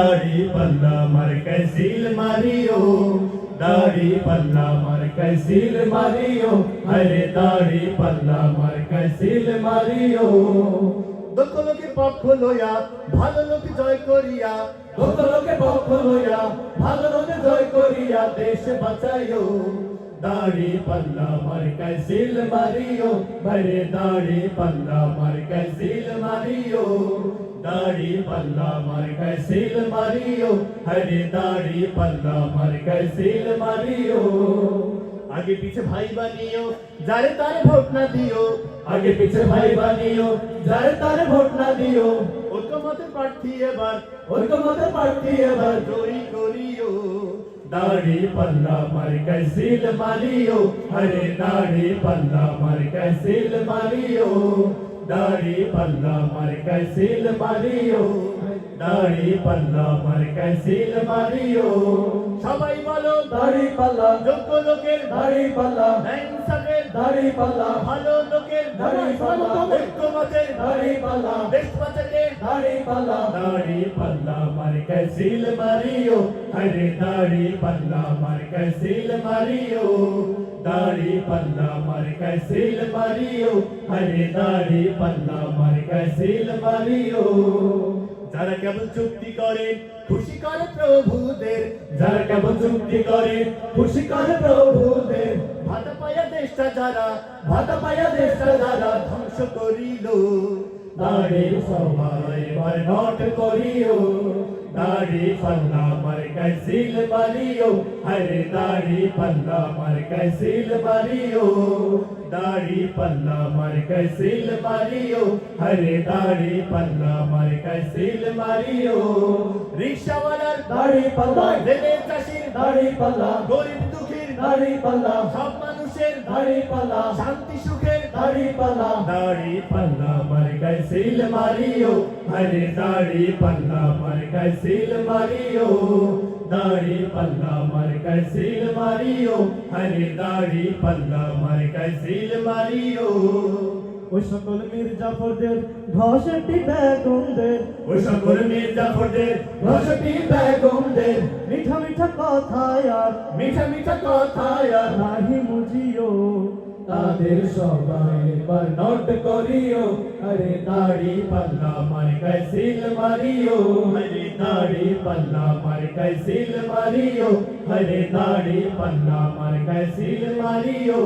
দাড়ি পাল্লা মার কসিল মারিও দাড়ি পাল্লা মার কসিল মারিও আরে দাড়ি পাল্লা মার কসিল মারিও দক্ষ লোকের পক্ষ লইয়া ভালো লোক জয় করিয়া কত লোকে পক্ষ লইয়া ভালো লোকে জয় করিয়া দেশ বাঁচাইও দাড়ি পাল্লা মার কসিল মারিও বড়ে দাড়ি পাল্লা মার কসিল মারিও দাড়ি পাল্লা মার কসিল মারিও হরে দাড়ি পাল্লা মার কসিল মারিও আগে পিছে ভাই বানিও যারে তারে ভোট না দিও আগে পিছে ভাই বানিও যারে তারে ভোট না দিও ঐক্যমতের প্রার্থী এবার ঐক্যমতে প্রার্থী এবার জয়ী করিও দাড়ি পাল্লা মার কসিল মারিও হরে দাড়ি পাল্লা মার কসিল মারিও দাড়ি পাল্লা মার কসিল মারিও দাড়ি পাল্লা মার কসিল মারিও সবাই বলো দাড়ি পাল্লা যোগ্য লোকের দাড়ি পাল্লা ইনসাফের দাড়ি পাল্লা ভালো লোকের দাড়ি পাল্লা। ঐক্যমতের দাড়ি পাল্লা দেশ বাঁচাতে দাড়ি পাল্লা দাড়ি পাল্লা মার কসিল মারিও হরে দাড়ি পাল্লা মার কসিল মারিও দাড়ি পাল্লা মার কসিল মারিও হরে দাড়ি পাল্লা মার কসিল মারিও যারা কেবল চুক্তি করে খুশি করে প্রভুদের যারা কেবল চুক্তি করে খুশি করে প্রভুদের ভাতা পায়া দেশটা যারা ভাতা পায়া দেশটা যারা ধ্বংস করিল দাড়ি সবাই বার নট করিও দাড়ি পাল্লা মার কসিল মারিও হরে দাড়ি পাল্লা মার কসিল মারিও দাড়ি পাল্লা মার কসিল মারিও হরে দাড়ি পাল্লা মার কসিল মারিও রিক্সাওয়ালার দাড়ি পাল্লা রেলে চাষির দাড়ি পাল্লা গরিব দুঃখীর দাড়ি পাল্লা সব মানুষের দাড়ি পাল্লা, শান্তি সুখের দাড়ি পাল্লা। দাড়ি পাল্লা মার কসিল মারিও আরে দাড়ি পাল্লা মার কসিল মারিও। দাড়ি পাল্লা মার কসিল মারিও আরে দাড়ি পাল্লা মার কসিল মারিও। ওই সকল মির্জাফরদের ঘষটি বেগমদের ওই সকল মির্জাফরদের রসটি বেগমদের। মিঠা মিঠা কথায় আর মিঠা মিঠা কথায় আর নাহি মুজিও। তাদের সবাই বার নোট করিও আরে দাড়ি পাল্লা মার কসিল মারিও হরে দাড়ি পাল্লা মার কসিল মারিও হরে দাড়ি পাল্লা মার কসিল মারিও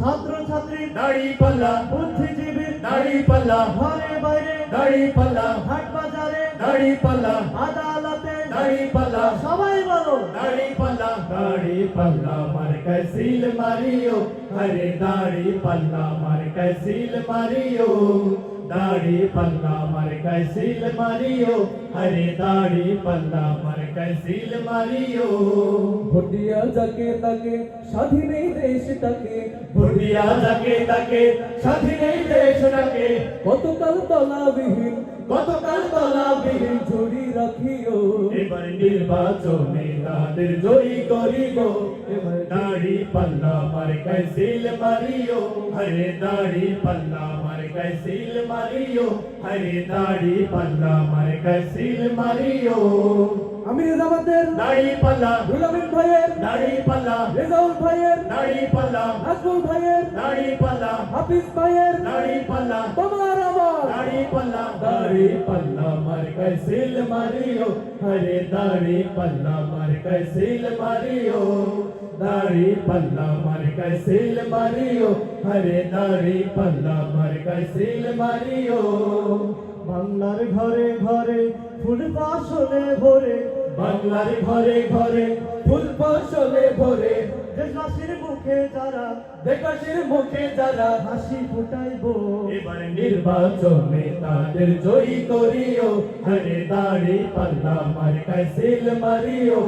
ছাত্র ছাত্রী দাড়ি পাল্লা বুদ্ধিজীবী দাড়ি পাল্লা ঘরে বাইরে দাড়ি পাল্লা হাট বাজারে দাড়ি পাল্লা আদালতে দাড়ি পাল্লা সবাই বলো। দাড়ি পাল্লা দাড়ি পাল্লা মার কসিল মারিও। হরে দাড়ি পাল্লা মার কসিল মারিও। দাড়ি পাল্লা মার কসিল মারিও। হরে দাড়ি পাল্লা মার কসিল মারিও। ভোটিয়া যাকে তাকে স্বাধীন এই দেশটাকে ভুটিয়া যাকে তাকে স্বাধীন এই দেশটাকে কতকাল তলাবিহীন গতকাল তলাবিহীন ঝুড়ি রাখিও এবার নির্বাচনে তাদের জয়ী করিব এবার দাড়ি পাল্লা মার কসিল মারিও হরে দাড়ি পাল্লা মার কসিল মারিও হরে দাড়ি পাল্লা মার কসিল মারিও আমির জামাতের দাড়ি পাল্লা। রুলামিন ভাইয়ের দাড়ি পাল্লা। রেজাউল ভাইয়ের দাড়ি পাল্লা। নাজমুল ভাইয়ের দাড়ি পাল্লা। হাফিজ ভাইয়ের দাড়ি পাল্লা। তোমার আমার। দাড়ি পাল্লা। দাড়ি পাল্লা মার কসিল মারিও। হরে দাড়ি পাল্লা মার কসিল মারিও। দাড়ি পাল্লা মার কসিল মারিও। হরে দাড়ি পাল্লা মার কসিল মারিও। বাংলার ঘরে ঘরে ফুল ফসলে ভরে বাংলার ঘরে ঘরে ফুল ফসলে ভরে। দেশবাসীর মুখে যারা দেশবাসীর মুখে যারা হাসি ফুটাইব। এবার নির্বাচনে তাদের জয়ী করিও। হরে দাড়ি পাল্লা মার কসিল মারিও।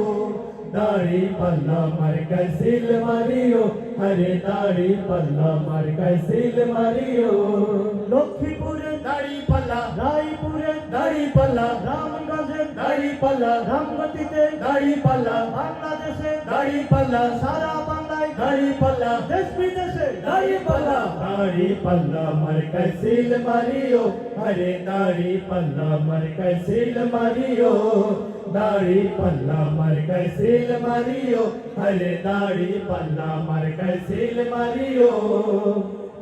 দাড়ি পাল্লা মার কসিল মারিও। হরে দাড়ি পাল্লা মার কসিল মারিও। লক্ষ্মীপুরে পাল্লা রায়পুরে দাড়ি পাল্লা রামগঞ্জে দাড়ি পাল্লা রামগতিতে দাড়ি পাল্লা বাংলাদেশে দাড়ি পাল্লা সারা বাংলায় দাড়ি পাল্লা দেশ বিদেশে দাড়ি পাল্লা দাড়ি পাল্লা মার কসিল মারিও হরে দাড়ি পাল্লা মার কসিল মারিও সিল মারিও। আরে দাড়ি পাল্লা মার্কায় সিল মারিও।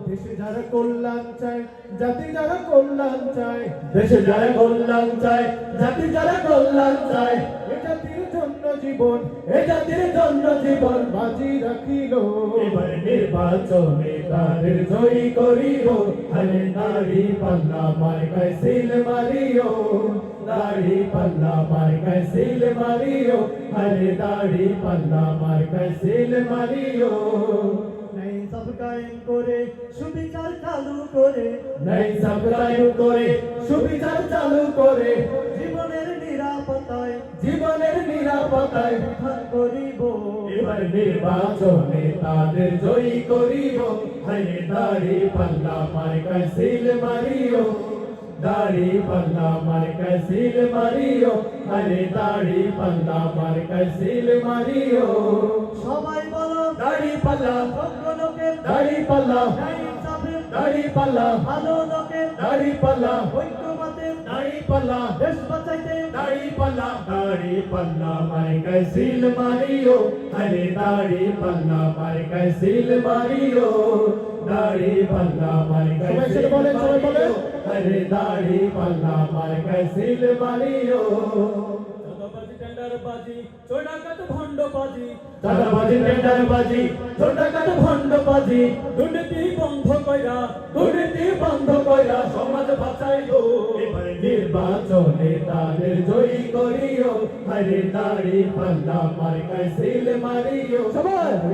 দেশে যারা কল্যাণ চায়, জাতি যারা কল্যাণ চায়, দেশে যারা কল্যাণ চায়, জাতি যারা কল্যাণ চায়, এ জাতির জন্য জীবন, এ জাতির জন্য জীবন বাজি রাখিল। এবার নির্বাচনে তাদের জয়ী করিও আরে দাড়ি পাল্লা মার্কায় সিল মারিও দাড়ি পাল্লা মার্কায় সিল মারিও আরে দাড়ি পাল্লা মার্কায় সিল মারিও। সব কায়েম করে সুবিচার চালু করে। নাই সাবরাইব করে সুবিচার চালু করে। জীবনের নিরাপত্তায় জীবনের নিরাপত্তায় উদ্ধার করিব। এবার নির্বাচনে তাদের জয়ী করিব। হায় দাড়ি পাল্লা মার্কায় সিল মারিও। দাড়ি পাল্লা মার্কায় সিল মারিও। আরে দাড়ি পাল্লা মার্কায় সিল মারিও। সবাই বলো দাড়ি পাল্লা দাড়ি পাল্লা দাড়ি পাল্লা ভালো লোকের দাড়ি পাল্লা ঐক্যমতের দাড়ি পাল্লা দেশ বাঁচাইতে দাড়ি পাল্লা দাড়ি পাল্লা মার্কায় সিল মারিও আরে দাড়ি পাল্লা মার্কায় সিল মারিও দাড়ি পাল্লা মার্কায় সবাই সিল সেটা বলেন, সবাই বলেন। আরে চাঁদাবাজি টেন্ডারবাজি চোরাকাট ভণ্ডবাজি চাঁদাবাজি টেন্ডারবাজি ছোটখাটো ভণ্ডবাজি দুর্নীতি বন্ধ কইরা দুর্নীতি বন্ধ কইরা সমাজ বাঁচাইলো। নির্বাচনে তাদের জয়ী করিও। আরে দাড়ি পাল্লা মার্কায় সিল মারিও।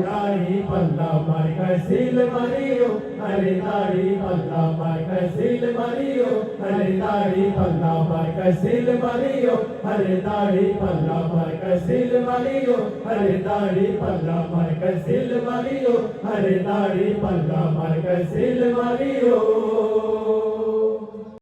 দাড়ি পাল্লা মার্কায় সিল মারিও। আরে দাড়ি পাল্লা মার্কায় সিল মারিও। আরে দাড়ি পাল্লা মার্কায় সিল মারিও। আরে দাড়ি পাল্লা মার্কায় সিল মারিও। আরে দাড়ি পাল্লা মার্কায় সিল মারিও। আরে দাড়ি পাল্লা মার্কায় সিল মারিও।